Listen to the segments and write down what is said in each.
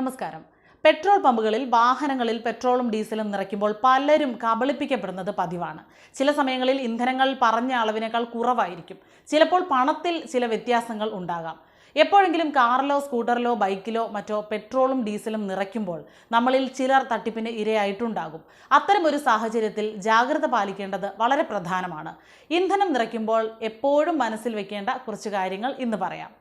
നമസ്കാരം. പെട്രോൾ പമ്പുകളിൽ വാഹനങ്ങളിൽ പെട്രോളും ഡീസലും നിറയ്ക്കുമ്പോൾ പലരും കബളിപ്പിക്കപ്പെടുന്നത് പതിവാണ്. ചില സമയങ്ങളിൽ ഇന്ധനങ്ങൾ പറഞ്ഞ അളവിനേക്കാൾ കുറവായിരിക്കും. ചിലപ്പോൾ പണത്തിൽ ചില വ്യത്യാസങ്ങൾ ഉണ്ടാകാം. എപ്പോഴെങ്കിലും കാറിലോ സ്കൂട്ടറിലോ ബൈക്കിലോ മറ്റോ പെട്രോളും ഡീസലും നിറയ്ക്കുമ്പോൾ നമ്മളിൽ ചിലർ തട്ടിപ്പിന് ഇരയായിട്ടുണ്ടാകും. അത്തരം ഒരു സാഹചര്യത്തിൽ ജാഗ്രത പാലിക്കേണ്ടത് വളരെ പ്രധാനമാണ്. ഇന്ധനം നിറയ്ക്കുമ്പോൾ എപ്പോഴും മനസ്സിൽ വെക്കേണ്ട കുറച്ച് കാര്യങ്ങൾ ഇന്ന് പറയാം.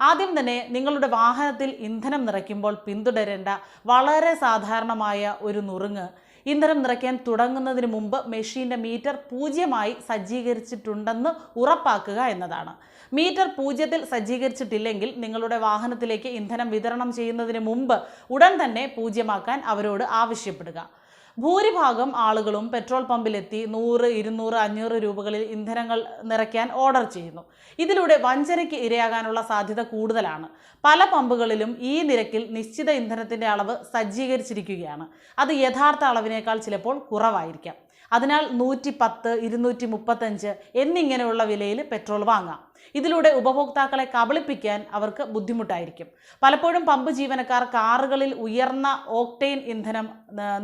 ആദ്യം തന്നെ നിങ്ങളുടെ വാഹനത്തിൽ ഇന്ധനം നിറയ്ക്കുമ്പോൾ പിന്തുടരേണ്ട വളരെ സാധാരണമായ ഒരു നുറുങ്ങ്. ഇന്ധനം നിറയ്ക്കാൻ തുടങ്ങുന്നതിന് മുമ്പ് മെഷീന്റെ മീറ്റർ പൂജ്യമായി സജ്ജീകരിച്ചിട്ടുണ്ടെന്ന് ഉറപ്പാക്കുക എന്നതാണ്. മീറ്റർ പൂജ്യത്തിൽ സജ്ജീകരിച്ചിട്ടില്ലെങ്കിൽ നിങ്ങളുടെ വാഹനത്തിലേക്ക് ഇന്ധനം വിതരണം ചെയ്യുന്നതിന് മുമ്പ് ഉടൻ തന്നെ പൂജ്യമാക്കാൻ അവരോട് ആവശ്യപ്പെടുക. ഭൂരിഭാഗം ആളുകളും പെട്രോൾ പമ്പിലെത്തി നൂറ് ഇരുന്നൂറ് അഞ്ഞൂറ് രൂപകളിൽ ഇന്ധനങ്ങൾ നിറയ്ക്കാൻ ഓർഡർ ചെയ്യുന്നു. ഇതിലൂടെ വഞ്ചനയ്ക്ക് ഇരയാകാനുള്ള സാധ്യത കൂടുതലാണ്. പല പമ്പുകളിലും ഈ നിരക്കിൽ നിശ്ചിത ഇന്ധനത്തിന്റെ അളവ് സജ്ജീകരിച്ചിരിക്കുകയാണ്. അത് യഥാർത്ഥ അളവിനേക്കാൾ ചിലപ്പോൾ കുറവായിരിക്കാം. അതിനാൽ നൂറ്റി പത്ത് ഇരുന്നൂറ്റി മുപ്പത്തഞ്ച് എന്നിങ്ങനെയുള്ള വിലയിൽ പെട്രോൾ വാങ്ങാം. ഇതിലൂടെ ഉപഭോക്താക്കളെ കബളിപ്പിക്കാൻ അവർക്ക് ബുദ്ധിമുട്ടായിരിക്കും. പലപ്പോഴും പമ്പ് ജീവനക്കാർ കാറുകളിൽ ഉയർന്ന ഓക്ടെയിൻ ഇന്ധനം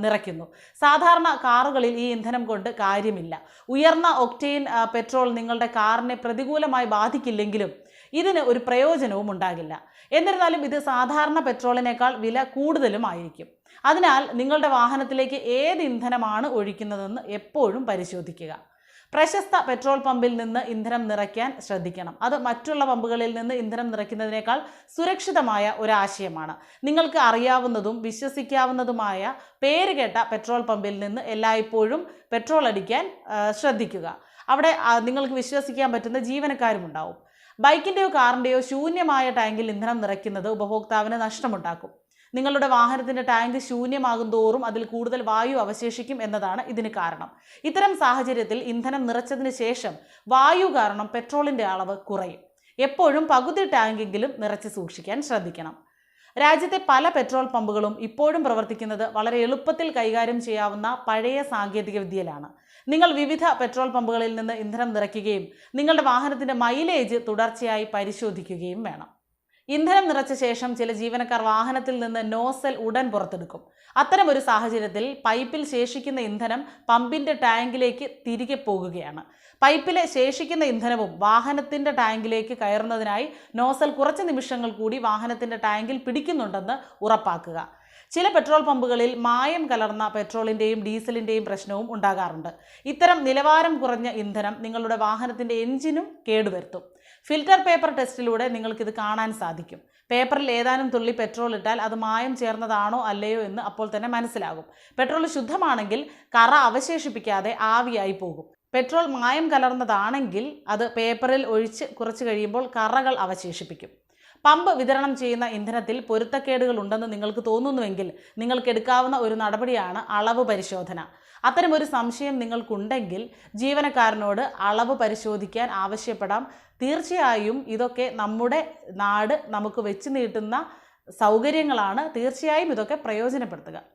നിറയ്ക്കുന്നു. സാധാരണ കാറുകളിൽ ഈ ഇന്ധനം കൊണ്ട് കാര്യമില്ല. ഉയർന്ന ഒക്ടെയിൻ പെട്രോൾ നിങ്ങളുടെ കാറിനെ പ്രതികൂലമായി ബാധിക്കില്ലെങ്കിലും ഇതിന് ഒരു പ്രയോജനവും ഉണ്ടാകില്ല. എന്നിരുന്നാലും ഇത് സാധാരണ പെട്രോളിനേക്കാൾ വില കൂടുതലും ആയിരിക്കും. അതിനാൽ നിങ്ങളുടെ വാഹനത്തിലേക്ക് ഏത് ഇന്ധനമാണ് ഒഴിക്കുന്നതെന്ന് എപ്പോഴും പരിശോധിക്കുക. പ്രശസ്ത പെട്രോൾ പമ്പിൽ നിന്ന് ഇന്ധനം നിറയ്ക്കാൻ ശ്രദ്ധിക്കണം. അത് മറ്റുള്ള പമ്പുകളിൽ നിന്ന് ഇന്ധനം നിറയ്ക്കുന്നതിനേക്കാൾ സുരക്ഷിതമായ ഒരാശയമാണ്. നിങ്ങൾക്ക് അറിയാവുന്നതും വിശ്വസിക്കാവുന്നതുമായ പേര് കേട്ട പെട്രോൾ പമ്പിൽ നിന്ന് എല്ലായ്പ്പോഴും പെട്രോൾ അടിക്കാൻ ശ്രദ്ധിക്കുക. അവിടെ നിങ്ങൾക്ക് വിശ്വസിക്കാൻ പറ്റുന്ന ജീവനക്കാരും ഉണ്ടാവും. ബൈക്കിന്റെയോ കാറിന്റെയോ ശൂന്യമായ ടാങ്കിൽ ഇന്ധനം നിറയ്ക്കുന്നത് ഉപഭോക്താവിന് നഷ്ടമുണ്ടാക്കും. നിങ്ങളുടെ വാഹനത്തിന്റെ ടാങ്ക് ശൂന്യമാകും തോറും അതിൽ കൂടുതൽ വായു അവശേഷിക്കും എന്നതാണ് ഇതിന് കാരണം. ഇത്തരം സാഹചര്യത്തിൽ ഇന്ധനം നിറച്ചതിന് ശേഷം വായു കാരണം പെട്രോളിന്റെ അളവ് കുറയും. എപ്പോഴും പകുതി ടാങ്കെങ്കിലും നിറച്ച് സൂക്ഷിക്കാൻ ശ്രദ്ധിക്കണം. രാജ്യത്തെ പല പെട്രോൾ പമ്പുകളും ഇപ്പോഴും പ്രവർത്തിക്കുന്നത് വളരെ എളുപ്പത്തിൽ കൈകാര്യം ചെയ്യാവുന്ന പഴയ സാങ്കേതിക വിദ്യയിലാണ്. നിങ്ങൾ വിവിധ പെട്രോൾ പമ്പുകളിൽ നിന്ന് ഇന്ധനം നിറയ്ക്കുകയും നിങ്ങളുടെ വാഹനത്തിന്റെ മൈലേജ് തുടർച്ചയായി പരിശോധിക്കുകയും വേണം. ഇന്ധനം നിറച്ച ശേഷം ചില ജീവനക്കാർ വാഹനത്തിൽ നിന്ന് നോസൽ ഉടൻ പുറത്തെടുക്കും. അത്തരം ഒരു സാഹചര്യത്തിൽ പൈപ്പിൽ ശേഷിക്കുന്ന ഇന്ധനം പമ്പിന്റെ ടാങ്കിലേക്ക് തിരികെ പോകുകയാണ്. പൈപ്പിലെ ശേഷിക്കുന്ന ഇന്ധനവും വാഹനത്തിന്റെ ടാങ്കിലേക്ക് കയറുന്നതിനായി നോസൽ കുറച്ച് നിമിഷങ്ങൾ കൂടി വാഹനത്തിന്റെ ടാങ്കിൽ പിടിക്കുന്നുണ്ടെന്ന് ഉറപ്പാക്കുക. ചില പെട്രോൾ പമ്പുകളിൽ മായം കലർന്ന പെട്രോളിന്റെയും ഡീസലിന്റെയും പ്രശ്നവും ഉണ്ടാകാറുണ്ട്. ഇത്തരം നിലവാരം കുറഞ്ഞ ഇന്ധനം നിങ്ങളുടെ വാഹനത്തിന്റെ എഞ്ചിനും കേടുവരുത്തും. ഫിൽറ്റർ പേപ്പർ ടെസ്റ്റിലൂടെ നിങ്ങൾക്കിത് കാണാൻ സാധിക്കും. പേപ്പറിൽ ഏതാനും തുള്ളി പെട്രോൾ ഇട്ടാൽ അത് മായം ചേർന്നതാണോ അല്ലയോ എന്ന് അപ്പോൾ തന്നെ മനസ്സിലാകും. പെട്രോൾ ശുദ്ധമാണെങ്കിൽ കറ അവശേഷിപ്പിക്കാതെ ആവിയായി പോകും. പെട്രോൾ മായം കലർന്നതാണെങ്കിൽ അത് പേപ്പറിൽ ഒഴിച്ച് കുറച്ച് കഴിയുമ്പോൾ കറകൾ അവശേഷിപ്പിക്കും. പമ്പ് വിതരണം ചെയ്യുന്ന ഇന്ധനത്തിൽ പൊരുത്തക്കേടുകൾ ഉണ്ടെന്ന് നിങ്ങൾക്ക് തോന്നുന്നുവെങ്കിൽ നിങ്ങൾക്ക് എടുക്കാവുന്ന ഒരു നടപടിയാണ് അളവ് പരിശോധന. അത്തരമൊരു സംശയം നിങ്ങൾക്കുണ്ടെങ്കിൽ ജീവനക്കാരനോട് അളവ് പരിശോധിക്കാൻ ആവശ്യപ്പെടാം. തീർച്ചയായും ഇതൊക്കെ നമ്മുടെ നാട് നമുക്ക് വെച്ച് നീട്ടുന്ന സൗകര്യങ്ങളാണ്. തീർച്ചയായും ഇതൊക്കെ പ്രയോജനപ്പെടുത്തുക.